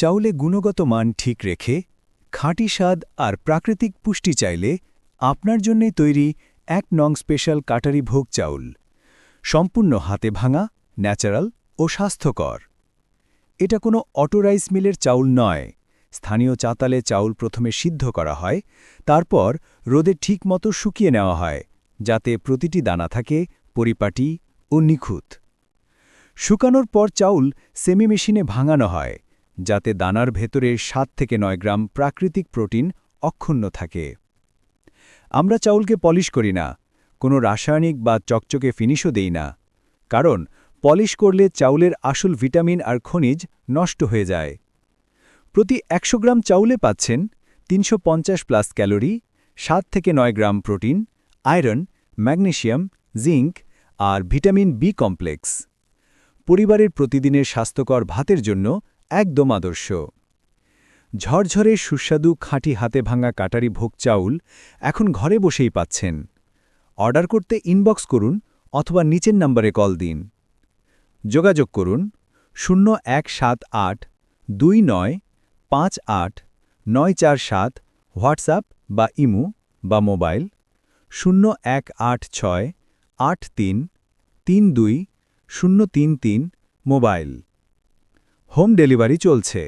চাউলে গুণগত মান ঠিক রেখে খাঁটি স্বাদ আর প্রাকৃতিক পুষ্টি চাইলে আপনার জন্যই তৈরি এক নং স্পেশাল কাটারি ভোগ চাউল। সম্পূর্ণ হাতে ভাঙা, ন্যাচারাল ও স্বাস্থ্যকর। এটা কোনো অটো রাইস মিলের চাউল নয়। স্থানীয় চাতালে চাউল প্রথমে সিদ্ধ করা হয়, তারপর রোদে ঠিকমতো শুকিয়ে নেওয়া হয়, যাতে প্রতিটি দানা থাকে পরিপাটি ও নিখুঁত। শুকানোর পর চাউল সেমি মেশিনে ভাঙানো হয়। যাতে দানার ভেতরে সাত থেকে নয় গ্রাম প্রাকৃতিক প্রোটিন অক্ষুণ্ণ থাকে। আমরা চাউলকে পলিশ করি না, কোনো রাসায়নিক বা চকচকে ফিনিশও দেই না, কারণ পলিশ করলে চাউলের আসল ভিটামিন আর খনিজ নষ্ট হয়ে যায়। প্রতি একশো গ্রাম চাউলে পাচ্ছেন তিনশো পঞ্চাশ প্লাস ক্যালোরি, সাত থেকে নয় gram protein, iron, magnesium, zinc আর ভিটামিন বি কমপ্লেক্স। পরিবারের প্রতিদিনের স্বাস্থ্যকর ভাতের জন্য একদম আদর্শ। ঝরঝরে সুস্বাদু খাঁটি হাতে ভাঙা কাটারি ভোগ চাউল এখন ঘরে বসেই পাচ্ছেন। অর্ডার করতে ইনবক্স করুন অথবা নিচের নম্বরে কল দিন। যোগাযোগ করুন শূন্য এক সাত আট দুই নয় পাঁচ আট নয় চার সাত হোয়াটসঅ্যাপ বা ইমু বা মোবাইল শূন্য এক আট ছয় আট তিন তিন দুই শূন্য তিন তিন মোবাইল। হোম ডেলিভারি চলছে।